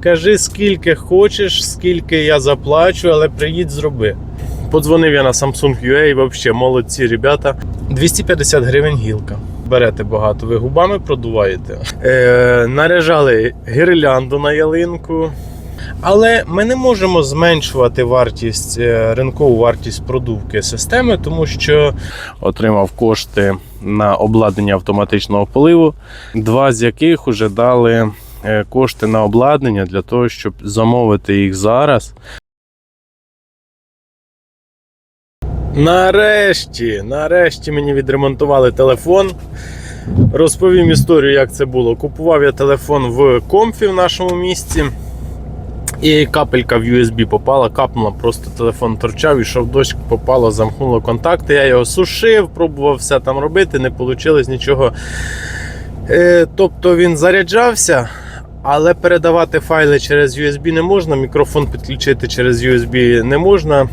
кажи, скільки хочеш, скільки я заплачу, але приїдь зроби. Подзвонив я на Samsung UA, взагалі молодці ребята. 250 гривень гілка. Берете багато, ви губами продуваєте. Е, наряжали гірлянду на ялинку. Але ми не можемо зменшувати вартість, е, ринкову вартість продувки системи, тому що отримав кошти на обладнання автоматичного поливу, два з яких вже дали кошти на обладнання для того, щоб замовити їх зараз. Нарешті, нарешті мені відремонтували телефон. Розповім історію, як це було. Купував я телефон в комфі в нашому місті. І капелька в USB попала, капнула, просто телефон торчав, ішов дощ, попало, замкнуло контакти. Я його сушив, пробував все там робити, не вийшло нічого. Е, тобто він заряджався, але передавати файли через USB не можна, мікрофон підключити через USB не можна.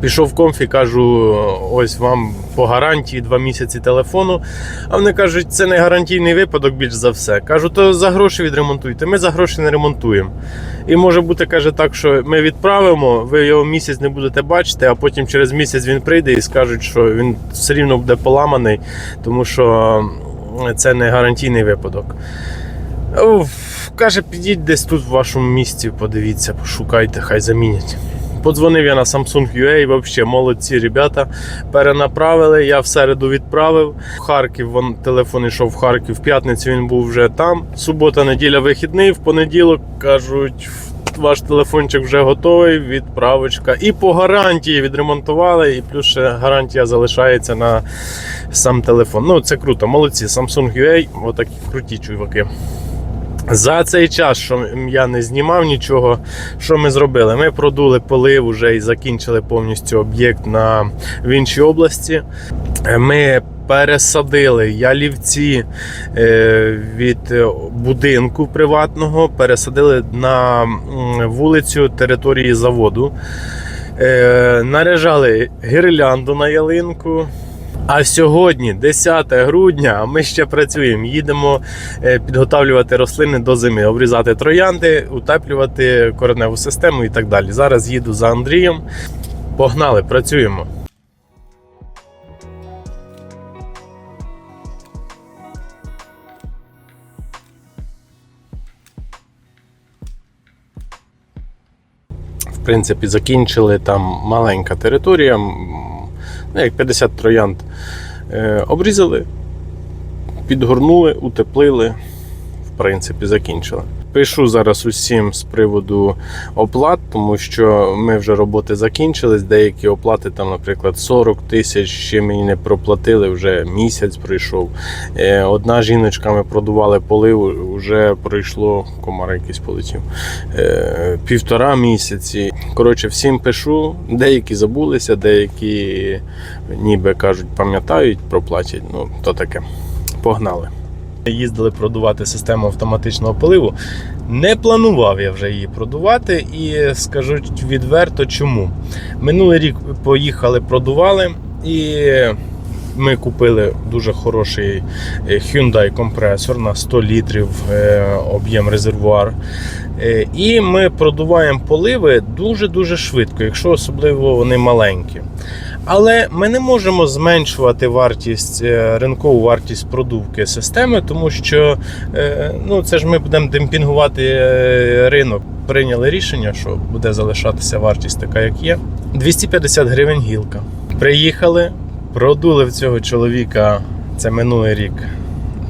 Пішов в комфі, кажу, ось вам по гарантії 2 місяці телефону. А вони кажуть, це не гарантійний випадок більш за все. Кажу, то за гроші відремонтуйте. Ми за гроші не ремонтуємо. І може бути, каже, так, що ми відправимо, ви його місяць не будете бачити, а потім через місяць він прийде і скажуть, що він все рівно буде поламаний, тому що це не гарантійний випадок. Каже, підіть десь тут в вашому місті, подивіться, пошукайте, хай замінять. Подзвонив я на Samsung UA, взагалі молодці ребята. Перенаправили, я в середу відправив. В Харків вон, телефон йшов в Харків, в п'ятницю він був вже там. Субота, неділя вихідний, в понеділок кажуть. Ваш телефончик вже готовий, відправочка. І по гарантії відремонтували, і плюс ще гарантія залишається на сам телефон. Ну, це круто, молодці. Samsung UA, отакі круті чуваки. За цей час, що я не знімав нічого, що ми зробили? Ми продули полив уже і закінчили повністю об'єкт на в іншій області. Ми пересадили ялівці е, від е, будинку приватного, пересадили на вулицю території заводу. Е, Наряжали гірлянду на ялинку. А сьогодні, 10 грудня, ми ще працюємо. Їдемо е, підготавлювати рослини до зими, обрізати троянди, утеплювати кореневу систему і так далі. Зараз їду за Андрієм. Погнали, працюємо. В принципі, закінчили там маленька територія, як 50 троянд. Е, Обрізали, підгорнули, утеплили, в принципі, закінчили. Пишу зараз усім з приводу оплат, тому що ми вже роботи закінчились. Деякі оплати, там, наприклад, 40 тисяч ще мені не проплатили, вже місяць пройшов. Е, Одна жіночка ми продували полив, вже пройшло комар якийсь полетів. е, Півтора місяці. Коротше, всім пишу. Деякі забулися, деякі ніби кажуть, пам'ятають, проплатять. Ну, то таке. Погнали. Їздили продувати систему автоматичного поливу. Не планував я вже її продувати, і скажу відверто, чому. Минулий рік поїхали, продували, і ми купили дуже хороший е, Hyundai компресор на 100 літрів е, об'єм резервуар. Е, І ми продуваємо поливи дуже-дуже швидко, якщо особливо вони маленькі. Але ми не можемо зменшувати вартість, ринкову вартість продувки системи, тому що ну, це ж ми будемо демпінгувати ринок. Прийняли рішення, що буде залишатися вартість така, як є. 250 гривень гілка. Приїхали, продули в цього чоловіка це минулий рік.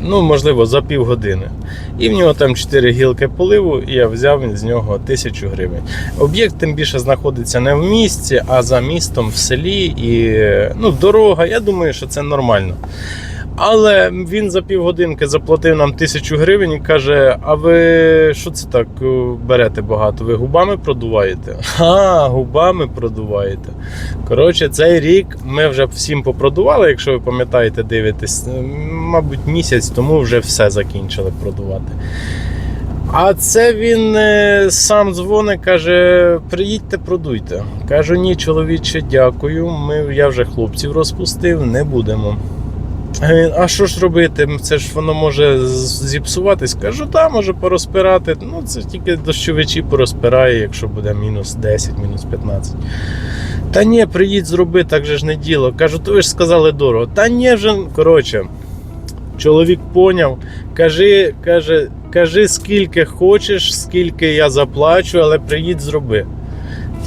Ну, можливо, за півгодини. І в нього там 4 гілки поливу, і я взяв з нього 1000 гривень. Об'єкт тим більше знаходиться не в місті, а за містом в селі. І ну, дорога, я думаю, що це нормально. Але він за півгодинки заплатив нам тисячу гривень і каже: А ви що це так е, берете багато? Ви губами продуваєте? А, губами продуваєте. Коротше, цей рік ми вже всім попродували, якщо ви пам'ятаєте, дивитесь, е, мабуть, місяць тому вже все закінчили продувати. А це він е, сам дзвонить, каже: приїдьте, продуйте. Кажу, ні, чоловіче, дякую. Ми, я вже хлопців розпустив, не будемо. А він, а що ж робити? Це ж воно може зіпсуватись. Кажу, так, може порозпирати. Ну, це тільки дощовичі порозпирає, якщо буде мінус 10, мінус 15. Та ні, приїдь зроби, так же ж не діло. Кажу, то ви ж сказали дорого. Та ні, вже, коротше, чоловік поняв. Кажи, каже, кажи, скільки хочеш, скільки я заплачу, але приїдь зроби.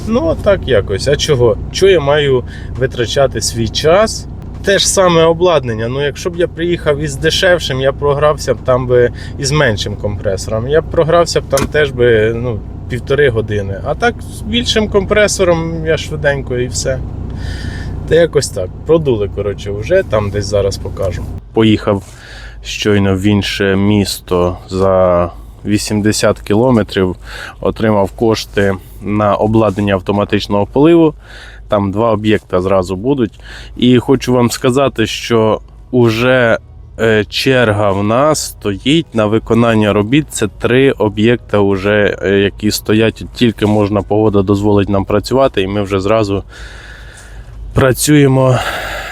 Ну, так якось. А чого? Чого я маю витрачати свій час? Те ж саме обладнання. Ну, якщо б я приїхав із дешевшим, я програвся б там би із меншим компресором. Я б програвся б там теж би ну, півтори години. А так з більшим компресором я швиденько і все. Та якось так. Продули, коротше, вже там десь зараз покажу. Поїхав щойно в інше місто за 80 кілометрів, отримав кошти на обладнання автоматичного поливу. Там два об'єкти зразу будуть. І хочу вам сказати, що уже е, черга в нас стоїть на виконання робіт. Це три об'єкти, уже, е, які стоять. Тільки можна погода дозволить нам працювати, і ми вже зразу працюємо.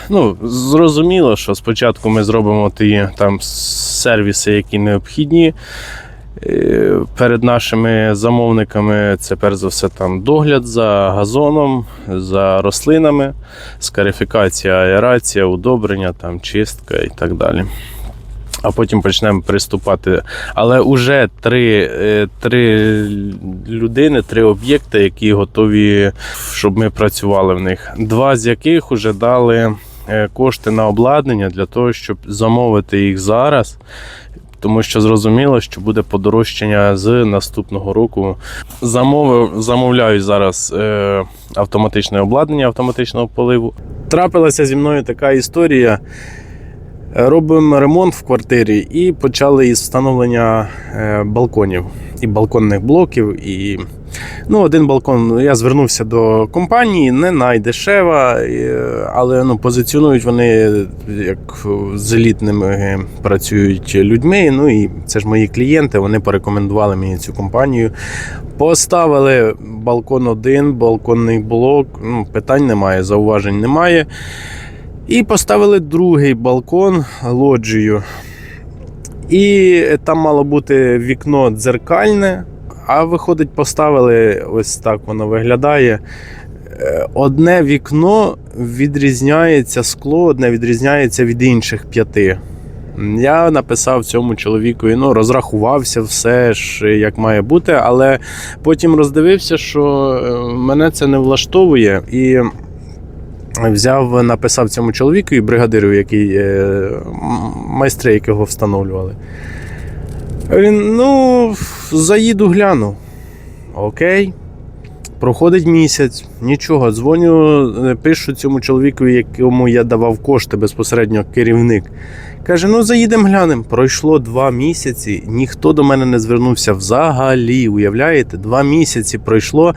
Ну, зрозуміло, що спочатку ми зробимо ті там сервіси, які необхідні. Е, Перед нашими замовниками це перш за все там догляд за газоном, за рослинами, скарифікація, аерація, удобрення, там, чистка і так далі. А потім почнемо приступати. Але вже три, е, три людини, три об'єкти, які готові, щоб ми працювали в них. Два з яких вже дали е, кошти на обладнання для того, щоб замовити їх зараз. Тому що зрозуміло, що буде подорожчання з наступного року. Замовив, замовляю зараз е, автоматичне обладнання автоматичного поливу. Трапилася зі мною така історія. Робимо ремонт в квартирі і почали із встановлення е, балконів і балконних блоків. І ну, один балкон. Я звернувся до компанії, не найдешева, але ну, позиціонують вони як з елітними працюють людьми. Ну і це ж мої клієнти. Вони порекомендували мені цю компанію. Поставили балкон один, балконний блок. Ну, питань немає, зауважень немає. І поставили другий балкон лоджію. І там мало бути вікно дзеркальне, а виходить, поставили ось так воно виглядає. Е, Одне вікно відрізняється, скло одне відрізняється від інших п'яти. Я написав цьому чоловікові, ну, розрахувався все ж як має бути, але потім роздивився, що е, мене це не влаштовує. І взяв, написав цьому чоловікові, бригадиру, який е, майстри, якого встановлювали. Він, ну, заїду гляну. Окей. Проходить місяць, нічого. Дзвоню, е, пишу цьому чоловікові, якому я давав кошти безпосередньо керівник. Каже: ну заїдемо глянемо. Пройшло два місяці, ніхто до мене не звернувся взагалі. Уявляєте, два місяці пройшло.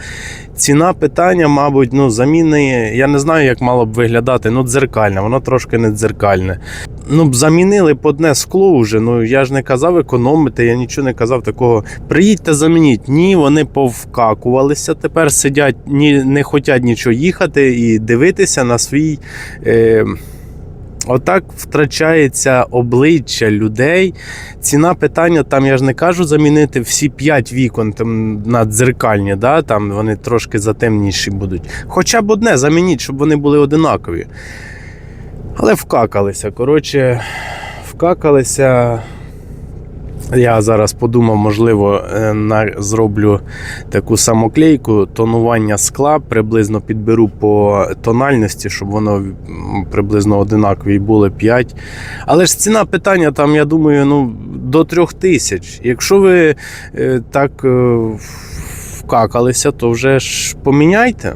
Ціна питання, мабуть, ну, заміни. Я не знаю, як мало б виглядати. Ну, дзеркальне, воно трошки не дзеркальне. Ну, б замінили б одне скло вже. Ну я ж не казав економити, я нічого не казав такого. Приїдьте, замініть. Ні, вони повкакувалися. Тепер сидять, ні, не хочуть нічого їхати і дивитися на свій. Е, Отак втрачається обличчя людей. Ціна питання, там я ж не кажу замінити всі 5 вікон там, на дзеркальні, да? там вони трошки затемніші будуть. Хоча б одне замініть, щоб вони були одинакові. Але вкакалися. Коротше, вкакалися. Я зараз подумав, можливо, е, на, зроблю таку самоклейку, тонування скла, приблизно підберу по тональності, щоб воно приблизно одинакові були 5. Але ж ціна питання там, я думаю, ну, до 3000 тисяч. Якщо ви е, так е, вкакалися, то вже ж поміняйте.